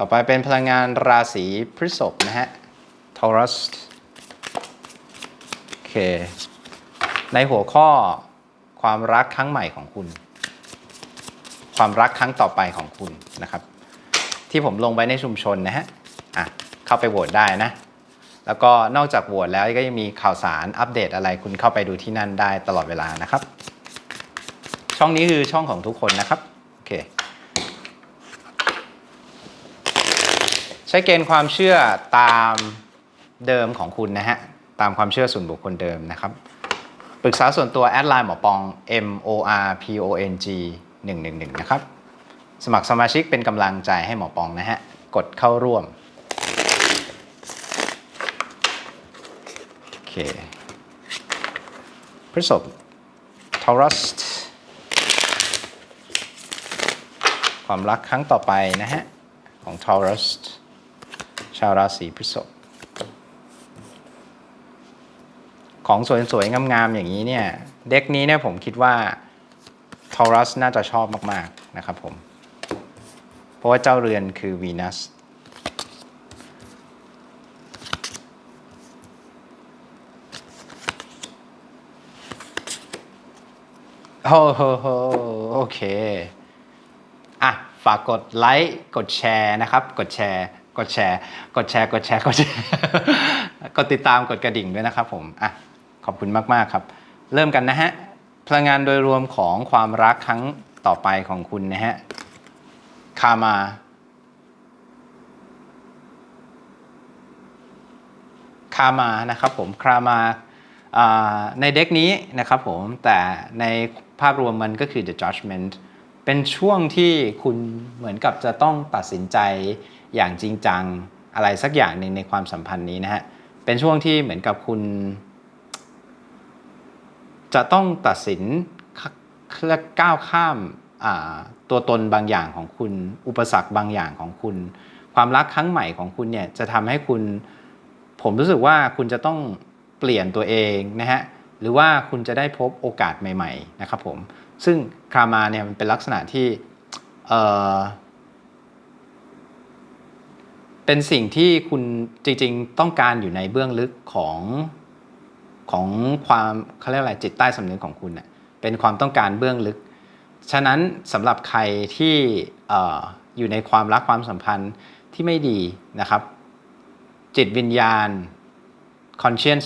ต่อไปเป็นพลังงานราศีพฤษภนะฮะ Taurus โอเค ในหัวข้อความรักครั้งใหม่ของคุณ ความรักครั้งต่อไปของคุณนะครับ ที่ผมลงไว้ในชุมชนนะฮะอะเข้าไปโหวตได้นะ แล้วก็นอกจากโหวตแล้วก็ยังมีข่าวสารอัปเดตอะไรคุณเข้าไปดูที่นั่นได้ตลอดเวลานะครับ ช่องนี้คือช่องของทุกคนนะครับโอเค ใช้เกณฑ์ความเชื่อตามเดิมของคุณนะฮะ ตามความเชื่อส่วนบุคคลเดิมนะครับ ปรึกษาส่วนตัวแอดไลน์หมอปอง M O R P O N G 111 นะครับ สมัครสมาชิกเป็นกำลังใจให้หมอปองนะฮะ กดเข้าร่วม โอเคพฤษภ Taurus ความรักครั้งต่อไปนะฮะ ของ Taurus ชาวราศีพฤษภของสวยๆ งามๆ อย่างนี้เนี่ย เด็กนี้เนี่ยผมคิดว่า Taurus น่าจะชอบมากๆ นะครับผม เพราะว่าเจ้าเรือนคือวีนัสโอ้โหโอเค อะ ฝากกดไลค์ กดแชร์นะครับ กดแชร์ กดแชร์ กดแชร์ กดแชร์ กดแชร์ กดติดตาม กดกระดิ่งด้วยนะครับผม อะ ขอบคุณมาก ๆ ครับ เริ่มกันนะฮะ พลังงานโดยรวมของความรักครั้งต่อไปของคุณนะฮะ คามาคามานะครับผมคามาอ่าในเด็กนี้นะครับผม แต่ในภาพรวมมันก็คือ the judgment เป็นช่วงที่คุณเหมือนกับจะต้องตัดสินใจ อย่างจริงจังอะไรสักอย่างหนึ่งในความสัมพันธ์นี้นะฮะ เป็นช่วงที่เหมือนกับคุณ จะต้องตัดสินเรียกก้าวข้ามาตัวตนบางอย่างของคุณ อุปสรรคบางอย่างของคุณ ความรักครั้งใหม่ของคุณเนี่ยจะทำให้คุณ ผมรู้สึกว่าคุณจะต้องเปลี่ยนตัวเองนะฮะ หรือว่าคุณจะได้พบโอกาสใหม่ ๆ นะครับผม ซึ่งครามาเนี่ยมันเป็นลักษณะที่ เป็นสิ่งที่คุณจริงๆ ต้องการอยู่ในเบื้องลึกของของความเขาเรียกอะไรจิตใต้สำนึกของคุณเน่ยเป็นความต้องการเบื้องลึก ฉะนั้นสำหรับใครที่ออยู่ในความรักความสัมพันธ์ที่ไม่ดีนะครับ จิตวิญญาณ conscious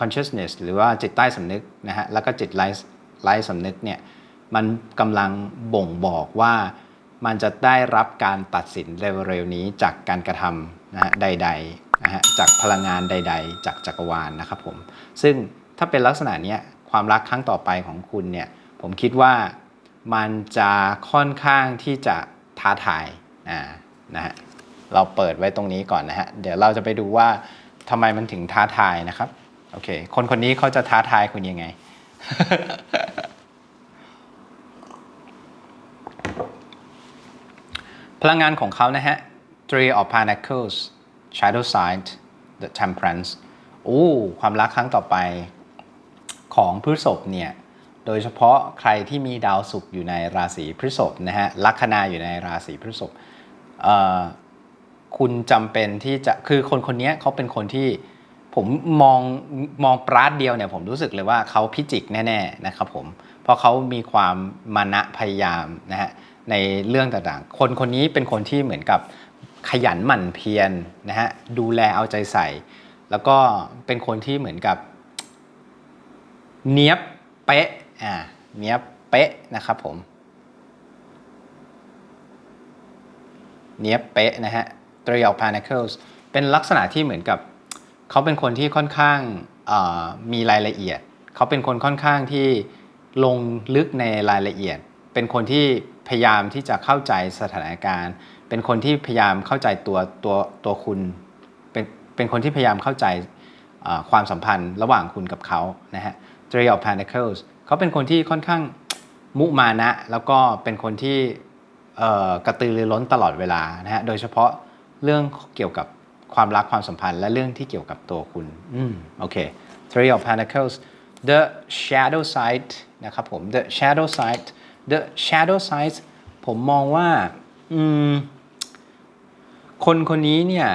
consciousness หรือว่าจิตใต้สำนึกนะฮะแล้วก็จิตไร้ไร้สำนึกเนี่ยมันกำลังบ่งบอกว่า มันจะได้รับการตัดสินเร็วๆนี้จากการกระทำนะฮะใดๆนะฮะจากพลังงานใด ๆ จากจักรวาลนะครับผมซึ่งถ้าเป็นลักษณะนี้ความรักครั้งต่อไปของคุณเนี่ยผมคิดว่ามันจะค่อนข้างที่จะท้าทายอ่านะฮะเราเปิดไว้ตรงนี้ก่อนนะฮะเดี๋ยวเราจะไปดูว่าทำไมมันถึงท้าทายนะครับโอเคคนคนนี้เขาจะท้าทายคุณยังไง พลังงานของเขานะฮะ Three of Pentacles Shadow Side The Temperance โอ้ความรักครั้งต่อไปของพฤษภเนี่ย โดยเฉพาะใครที่มีดาวศุกร์อยู่ในราศีพฤษภนะฮะลัคนาอยู่ในราศีพฤษภคุณจำเป็นที่จะคือคนคนนี้เขาเป็นคนที่ผมมองมองปราดเดียวเนี่ยผมรู้สึกเลยว่าเขาพิจิกแน่ ๆ นะครับผม เพราะเขามีความมานะพยายามนะฮะ ในเรื่องต่างๆ คนคนนี้เป็นคนที่เหมือนกับขยันหมั่นเพียรนะฮะดูแลเอาใจใส่ แล้วก็เป็นคนที่เหมือนกับเนี้ยบเป๊ะอ่าเนี้ยบเป๊ะนะครับผมเนี้ยบเป๊ะนะฮะ Three of Pentacles เป็นลักษณะที่เหมือนกับเขาเป็นคนที่ค่อนข้างมีรายละเอียด เขาเป็นคนค่อนข้างที่ลงลึกในรายละเอียด เป็นคนที่ พยายามที่จะเข้าใจสถานการณ์ เป็นคนที่พยายามเข้าใจตัวตัวตัวคุณเป็นเป็นคนที่พยายามเข้าใจความสัมพันธ์ระหว่างคุณกับเขานะฮะ Three of Pentacles เขาเป็นคนที่ค่อนข้างมุมานะ แล้วก็เป็นคนที่กระตือรือร้นตลอดเวลานะฮะ โดยเฉพาะเรื่องเกี่ยวกับความรักความสัมพันธ์ และเรื่องที่เกี่ยวกับตัวคุณ อืม โอเค Three of Pentacles the shadow side นะครับผม the shadow side the shadow side ผมมองว่าคนคนนี้เนี่ย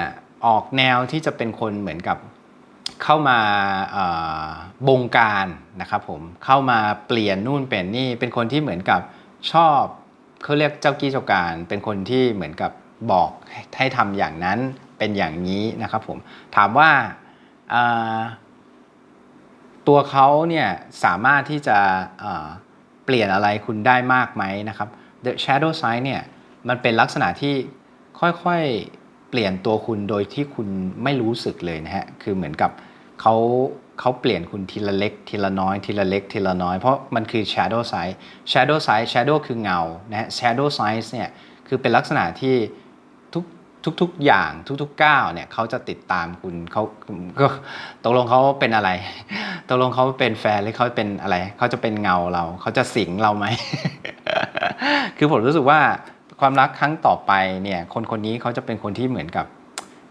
ออกแนวที่จะเป็นคนเหมือนกับเข้ามาบงการนะครับผมเข้ามาเปลี่ยนนู่นเปลี่ยนนี่เป็นคนที่เหมือนกับชอบเขาเรียกเจ้ากี้เจ้าการ เป็นคนที่เหมือนกับบอกให้ให้ทำอย่างนั้นเป็นอย่างนี้นะครับผมถามว่าตัวเขาเนี่ยสามารถที่จะ เปลี่ยนอะไรคุณได้มากไหมนะครับ The Shadow Side เนี่ยมันเป็นลักษณะที่ค่อยๆเปลี่ยนตัวคุณโดยที่คุณไม่รู้สึกเลยนะฮะ คือเหมือนกับเขาเขาเปลี่ยนคุณทีละเล็ก ทีละน้อย ทีละเล็ก ทีละน้อย เพราะมันคือ shadow side shadow side shadow คือเงานะฮะ shadow side เนี่ยคือเป็นลักษณะที่ ทุกๆ อย่างทุกๆก้าวเนี่ยเขาจะติดตามคุณเขาก็ตกลงเขาเป็นอะไรตกลงเขาเป็นแฟนหรือเขาเป็นอะไรเขาจะเป็นเงาเราเขาจะสิงเราไหมคือผมรู้สึกว่าความรักครั้งต่อไปเนี่ย คนคนนี้เขาจะเป็นคนที่เหมือนกับ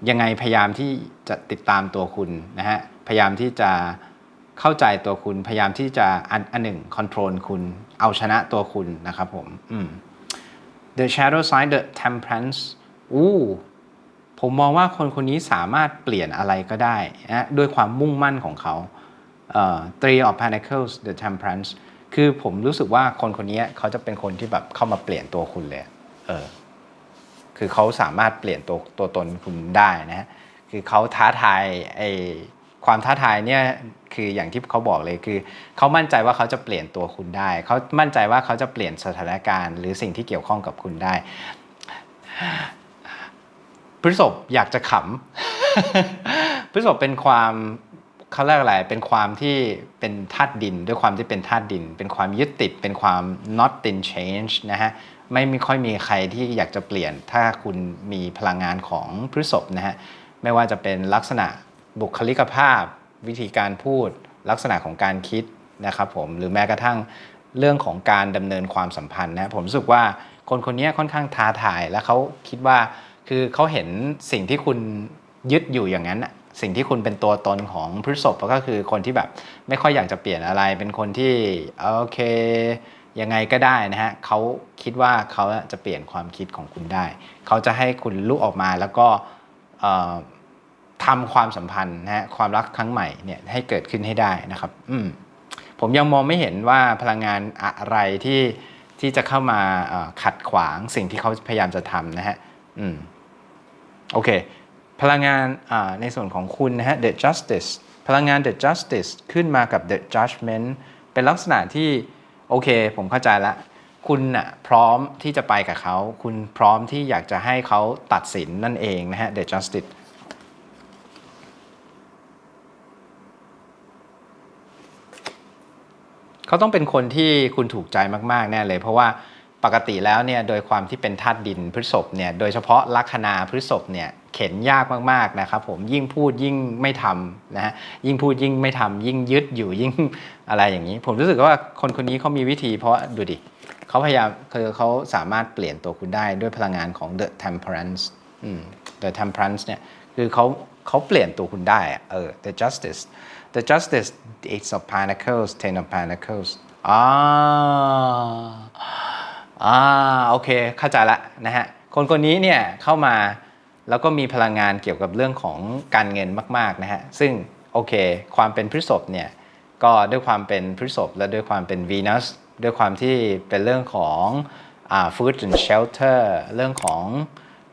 ยังไงพยายามที่จะติดตามตัวคุณนะฮะพยายามที่จะเข้าใจตัวคุณพยายามที่จะอันอันหนึ่งคอนโทรลคุณเอาชนะตัวคุณนะครับผมม The shadow side the temperance อู้ผมมองว่าคนคนนี้สามารถเปลี่ยนอะไรก็ได้นะด้วยความมุ่งมั่นของเขาเอ่อ three of pentacles the temperance คือผมรู้สึกว่าคนคนนี้เขาจะเป็นคนที่แบบเข้ามาเปลี่ยนตัวคุณเลยเออคือเขาสามารถเปลี่ยนตัวตัวตนคุณได้นะฮะคือเขาท้าทายไอความท้าทายเนี่ยคืออย่างที่เขาบอกเลยคือเขามั่นใจว่าเขาจะเปลี่ยนตัวคุณได้ เขามั่นใจว่าเขาจะเปลี่ยนสถานการณ์ หรือสิ่งที่เกี่ยวข้องกับคุณได้ พฤษภอยากจะขำพฤษภเป็นความเขาเรียกอะไรเป็นความที่เป็นธาตุดิน ด้วยความที่เป็นธาตุดิน เป็นความยึดติด เป็นความ not in change นะฮะไม่มีค่อยมีใครที่อยากจะเปลี่ยน ถ้าคุณมีพลังงานของพฤษภนะฮะไม่ว่าจะเป็นลักษณะบุคลิกภาพ วิธีการพูด ลักษณะของการคิดนะครับผมหรือแม้กระทั่งเรื่องของการดำเนินความสัมพันธ์นะผมรู้สึกว่าคนคนนี้ค่อนข้างท้าทายและเขาคิดว่า คือเขาเห็นสิ่งที่คุณยึดอยู่อย่างนั้นน่ะสิ่งที่คุณเป็นตัวตนของพฤษภก็คือคนที่แบบไม่ค่อยอยากจะเปลี่ยนอะไรเป็นคนที่โอเคยังไงก็ได้นะฮะเขาคิดว่าเขาจะเปลี่ยนความคิดของคุณได้ เขาจะให้คุณลุกออกมาแล้วก็ทำความสัมพันธ์นะฮะความรักครั้งใหม่เนี่ยให้เกิดขึ้นให้ได้นะครับอืมผมยังมองไม่เห็นว่าพลังงานอะไรที่ที่จะเข้ามาขัดขวางสิ่งที่เขาพยายามจะทำนะฮะอืม โอเค พลังงานในส่วนของคุณนะฮะ the justice พลังงาน the justice ขึ้นมากับ the judgment เป็นลักษณะที่ โอเค ผมเข้าใจละคุณน่ะพร้อมที่จะไปกับเขา คุณพร้อมที่อยากจะให้เขาตัดสินนั่นเองนะฮะ the justice เขาต้องเป็นคนที่คุณถูกใจมาก ๆ แน่เลย เพราะว่า ปกติแล้วเนี่ยโดยความที่เป็นธาตุดินพฤษภเนี่ยโดยเฉพาะลัคนาพฤษภเนี่ยเข็นยากมากๆนะครับผมยิ่งพูดยิ่งไม่ทำนะฮะยิ่งพูดยิ่งไม่ทำยิ่งยึดอยู่ยิ่งอะไรอย่างนี้ ผมรู้สึกว่าคนคนนี้เขามีวิธีเพราะดูดิเขาพยายามคือเขาสามารถเปลี่ยนตัวคุณได้ด้วยพลังงานของ the temperance อืม the temperance เนี่ยคือเขาเขาเปลี่ยนตัวคุณได้เออ the justice the justice eight of pentacles ten of pentacles อ่า อ่าโอเคเข้าใจละนะฮะคนคนนี้เนี่ยเข้ามาแล้วก็มีพลังงานเกี่ยวกับเรื่องของการเงินมากๆนะฮะซึ่งโอเค ความเป็นพฤษภเนี่ยก็ด้วยความเป็นพฤษภและด้วยความเป็นวีนัสด้วยความที่เป็นเรื่องของอ่า food and shelter เรื่องของ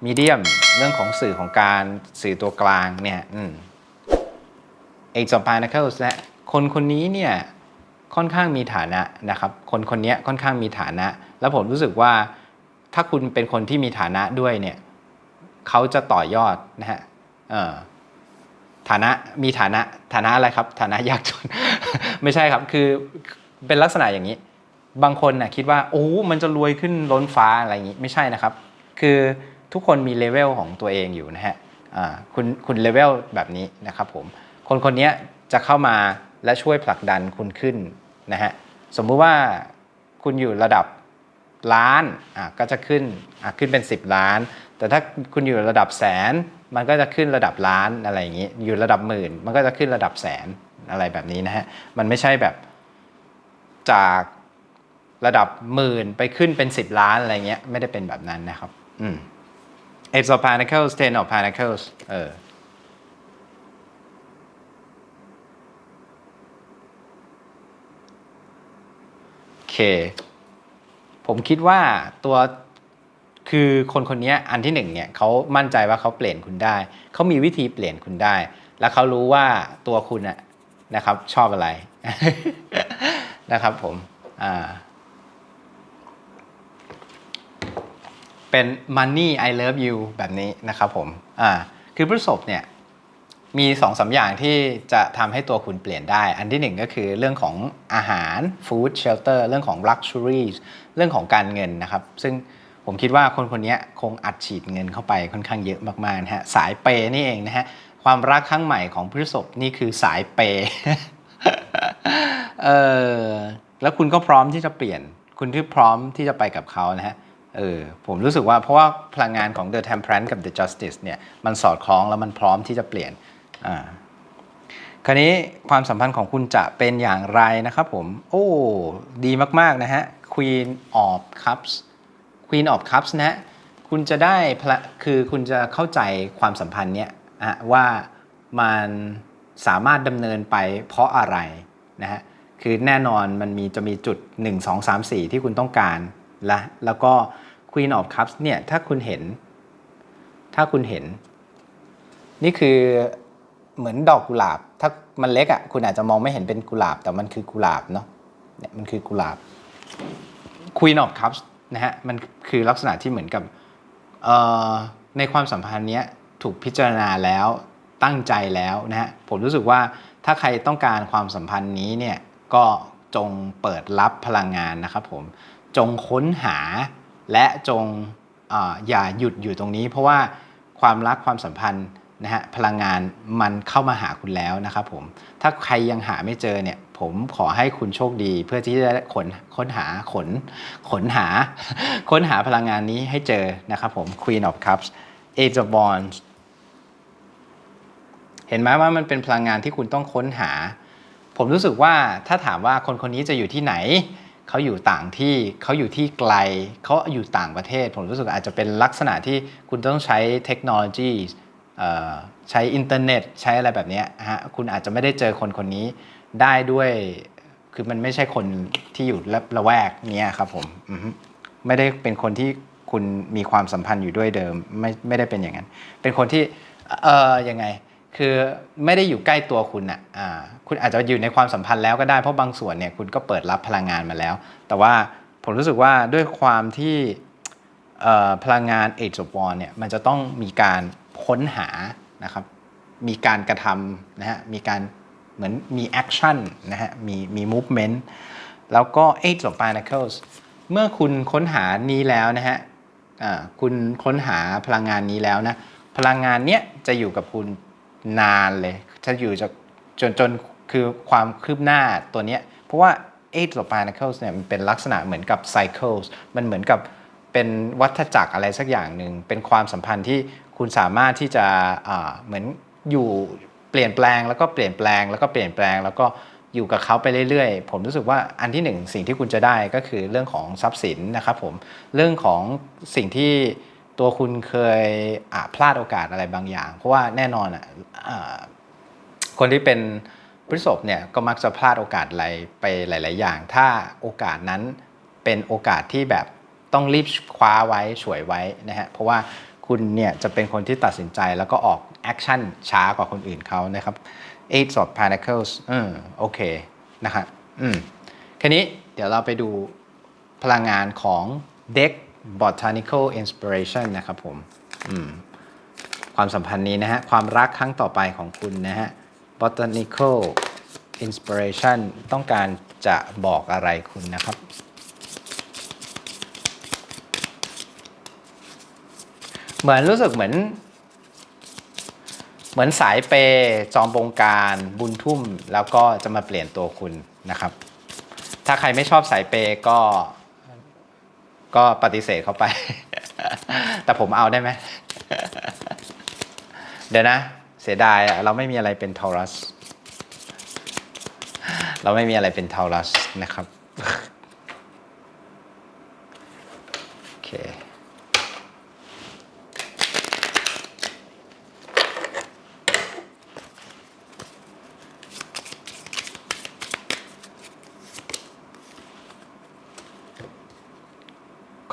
medium เรื่องของสื่อของการสื่อตัวกลางเนี่ยอืม Eight of Pentacles และคนคนนี้เนี่ย ค่อนข้างมีฐานะนะครับคนคนนี้ค่อนข้างมีฐานะ แล้วผมรู้สึกว่าถ้าคุณเป็นคนที่มีฐานะด้วยเนี่ยเขาจะต่อยอดนะฮะฐานะมีฐานะฐานะอะไรครับ ฐานะยากจน ไม่ใช่ครับคือเป็นลักษณะอย่างนี้ บางคนนะ่ะคิดว่าโอ้มันจะรวยขึ้นล้นฟ้าอะไรอย่างนี้ไม่ใช่นะครับ คือทุกคนมีเลเวลของตัวเองอยู่นะฮะคุณคุณเลเวลแบบนี้นะครับผมคนคนนี้จะเข้ามา และช่วยผลักดันคุณขึ้นนะฮะสมมุติว่าคุณอยู่ระดับล้านอะก็จะขึ้นอะขึ้นเป็น 10 ล้าน แต่ถ้าคุณอยู่ระดับแสน มันก็จะขึ้นระดับล้านอะไรอย่างนี้ อยู่ระดับหมื่น มันก็จะขึ้นระดับแสนอะไรแบบนี้นะฮะ มันไม่ใช่แบบจากระดับหมื่นไปขึ้นเป็น 10 ล้านอะไรเงี้ยไม่ได้เป็นแบบนั้นนะครับอืม Ace of Pentacles Ten of Pentacles เออ เค ผมคิดว่าตัวคือคนคนนี้อันที่หนึ่งเนี่ยเขามั่นใจว่าเขาเปลี่ยนคุณได้ เขามีวิธีเปลี่ยนคุณได้ แล้วเขารู้ว่าตัวคุณอะนะครับ ชอบอะไรนะครับ ผม อ่า เป็น money I love you แบบนี้นะครับผม อ่า คือพฤษภเนี่ย มีสองสาอย่างที่จะทำให้ตัวคุณเปลี่ยนได้ อันที่หนึ่งก็คือเรื่องของอาหาร food shelter เรื่องของ luxuries เรื่องของการเงินนะครับ ซึ่งผมคิดว่าคนคนนี้คงอัดฉีดเงินเข้าไปค่อนข้างเยอะมากๆนะฮะ สายเปย์นี่เองนะฮะ ความรักครั้งใหม่ของพฤษภนี่คือสายเปย์เออแล้วคุณก็พร้อมที่จะเปลี่ยน คุณที่พร้อมที่จะไปกับเขานะฮะเออผมรู้สึกว่าเพราะว่าพลังงานของ The Temperance กับ The Justice เนี่ยมันสอดคล้องแล้วมันพร้อมที่จะเปลี่ยน อ่าคราวนี้ความสัมพันธ์ของคุณจะเป็นอย่างไรนะครับผม โอ้ ดีมากๆนะฮะ Queen of Cups Queen of Cups นะฮะคุณจะได้พละคือคุณจะเข้าใจความสัมพันธ์เนี้ยอะว่ามันสามารถดำเนินไปเพราะอะไรนะฮะคือแน่นอนมันมีจะมีจุด 1 2 3 4 ที่คุณต้องการและแล้วก็ Queen of Cups เนี่ยถ้าคุณเห็น ถ้าคุณเห็น นี่คือ เหมือนดอกกุหลาบ ถ้ามันเล็กอะ่ะคุณอาจจะมองไม่เห็นเป็นกุหลาบ แต่มันคือกุหลาบเนาะเนี่ยมันคือกุหลาบ Queen of Cups นะฮะมันคือลักษณะที่เหมือนกับเอ่อในความสัมพันธ์เนี้ยถูกพิจารณาแล้วตั้งใจแล้วนะฮะผมรู้สึกว่าถ้าใครต้องการความสัมพันธ์นี้เนี่ยก็จงเปิดรับพลังงานนะครับผมจงค้นหาและจงออย่าหยุดอยู่ตรงนี้ เพราะว่าความรักความสัมพันธ์ นะฮะพลังงานมันเข้ามาหาคุณแล้วนะครับผมถ้าใครยังหาไม่เจอเนี่ยผมขอให้คุณโชคดี เพื่อที่จะได้ค้นค้นหาขนขนหา ค้นหาพลังงานนี้ให้เจอนะครับผม Queen of Cups Age of Wands เห็นไหมว่ามันเป็นพลังงานที่คุณต้องค้นหา ผมรู้สึกว่าถ้าถามว่าคนคนนี้จะอยู่ที่ไหนเขาอยู่ต่างที่เขาอยู่ที่ไกลเขาอยู่ต่างประเทศ ผมรู้สึกอาจจะเป็นลักษณะที่คุณต้องใช้เทคโนโลยี ใช้อินเทอร์เน็ตใช้อะไรแบบนี้ฮะคุณอาจจะไม่ได้เจอคนคนนี้ได้ด้วย คือมันไม่ใช่คนที่อยู่ละละแวกเนี้ยครับผมไม่ได้เป็นคนที่คุณมีความสัมพันธ์อยู่ด้วยเดิม ไม่ไม่ได้เป็นอย่างนั้น เป็นคนที่เออยังไง คือไม่ได้อยู่ใกล้ตัวคุณอะอ่าคุณอาจจะอยู่ในความสัมพันธ์แล้วก็ได้เพราะบางส่วนเนี่ยคุณก็เปิดรับพลังงานมาแล้ว แต่ว่าผมรู้สึกว่าด้วยความที่พลังงาน Age of War เนี่ยมันจะต้องมีการ ค้นหานะครับ มีการกระทำนะฮะ มีการเหมือนมีแอคชั่นนะฮะ มีมี movement แล้วก็ Eight of Pentacles เมื่อคุณค้นหานี้แล้วนะฮะคุณค้นหาพลังงานนี้แล้วนะ พลังงานเนี้ยจะอยู่กับคุณนานเลย จะอยู่จนจนจนคือความคืบหน้าตัวเนี้ย เพราะว่า Eight of Pentacles เนี่ยมันเป็นลักษณะเหมือนกับ cycles มันเหมือนกับเป็นวัฏจักรอะไรสักอย่างหนึ่ง เป็นความสัมพันธ์ที่ คุณสามารถที่จะเหมือนอยู่เปลี่ยนแปลงแล้วก็เปลี่ยนแปลงแล้วก็เปลี่ยนแปลงแล้วก็อยู่กับเขาไปเรื่อยๆ ผมรู้สึกว่าอันที่หนึ่งสิ่งที่คุณจะได้ก็คือเรื่องของทรัพย์สินนะครับผมเรื่องของสิ่งที่ตัวคุณเคยพลาดโอกาสอะไรบางอย่าง เพราะว่าแน่นอนอะคนที่เป็นพฤษภเนี่ยก็มักจะพลาดโอกาสอะไรไปหลาย ๆ อย่าง ถ้าโอกาสนั้นเป็นโอกาสที่แบบต้องรีบคว้าไว้ฉวยไว้นะฮะเพราะว่า คุณเนี่ยจะเป็นคนที่ตัดสินใจแล้วก็ออกแอคชั่นช้ากว่าคนอื่นเขานะครับ Eight of Pentacles อืมโอเคนะครับอืมแค่นี้เดี๋ยวเราไปดูพลังงานของ Deck Botanical Inspiration นะครับผมอืมความสัมพันธ์นี้นะฮะ ความรักครั้งต่อไปของคุณนะฮะ botanical inspiration ต้องการจะบอกอะไรคุณนะครับ เหมือนรู้สึกเหมือน เหมือนสายเปย์จอมบงการบุญทุ่มแล้วก็จะมาเปลี่ยนตัวคุณนะครับ ถ้าใครไม่ชอบสายเปย์ก็ ก็ปฏิเสธเขาไป แต่ผมเอาได้ไหมเดี๋ยวนะ เสียดายเราไม่มีอะไรเป็นทอรัสเราไม่มีอะไรเป็นทอรัสนะครับโอเค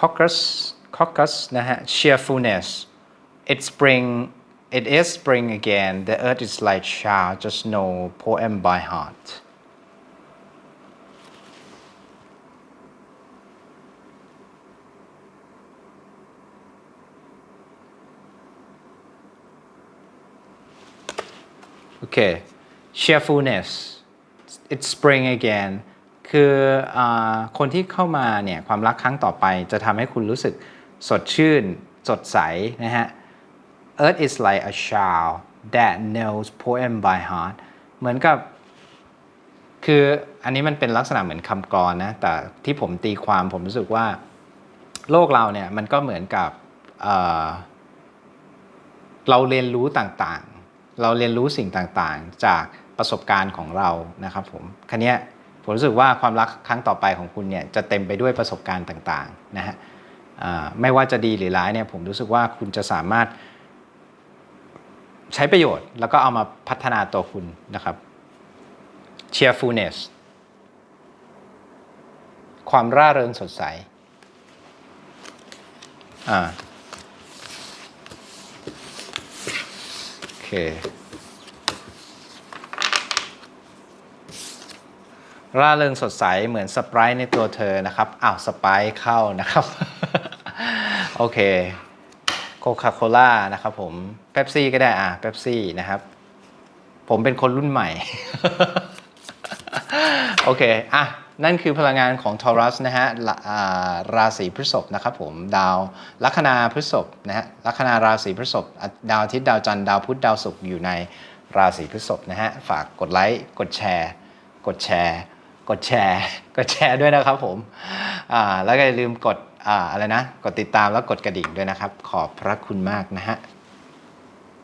caucus caucus นะฮะ cheerfulness it's spring it is spring again the earth is like child just know poem by heart โอเค cheerfulness it's spring again คืออคนที่เข้ามาเนี่ยความรักครั้งต่อไปจะทำให้คุณรู้สึกสดชื่น สดใสนะฮะ Earth is like a child that knows poem by heart เหมือนกับ คืออันนี้มันเป็นลักษณะเหมือนคำกรนะ แต่ที่ผมตีความผมรู้สึกว่า โลกเราเนี่ยมันก็เหมือนกับเเราเรียนรู้ต่างๆ เราเรียนรู้สิ่งต่างๆ จากประสบการณ์ของเรานะครับผมคันนี้ ผมรู้สึกว่าความรักครั้งต่อไปของคุณเนี่ยจะเต็มไปด้วยประสบการณ์ต่างๆนะฮะไม่ว่าจะดีหรือร้ายเนี่ยผมรู้สึกว่าคุณจะสามารถใช้ประโยชน์ แล้วก็เอามาพัฒนาตัวคุณนะครับ cheerfulness ความร่าเริงสดใสอ่าโอเค ร่าเริงสดใสเหมือนสปรท์ในตัวเธอนะครับอ้าวสปรท์เข้านะครับ โอเคโคคาโคล่านะครับผมเป๊ปซี่ก็ได้อะเป๊ปซี่นะครับ ผมเป็นคนรุ่นใหม่ โอเคอะนั่นคือพลังงานของทอรัสนะฮะราศีพฤษภนะครับผมดาวลัคนาพฤษภนะฮะลัคนาราศีพฤษภดาวอาทิตย์ดาวจันทร์ดาวพุธดาวศุกร์อยู่ในราศีพฤษภนะฮะฝากกดไลค์กดแชร์ กดแชร์ กดแชร์ กดแชร์ด้วยนะครับผมอ่าแล้วก็อย่าลืมกดอ่าอะไรนะ กดติดตามแล้วกดกระดิ่งด้วยนะครับ ขอบพระคุณมากนะฮะ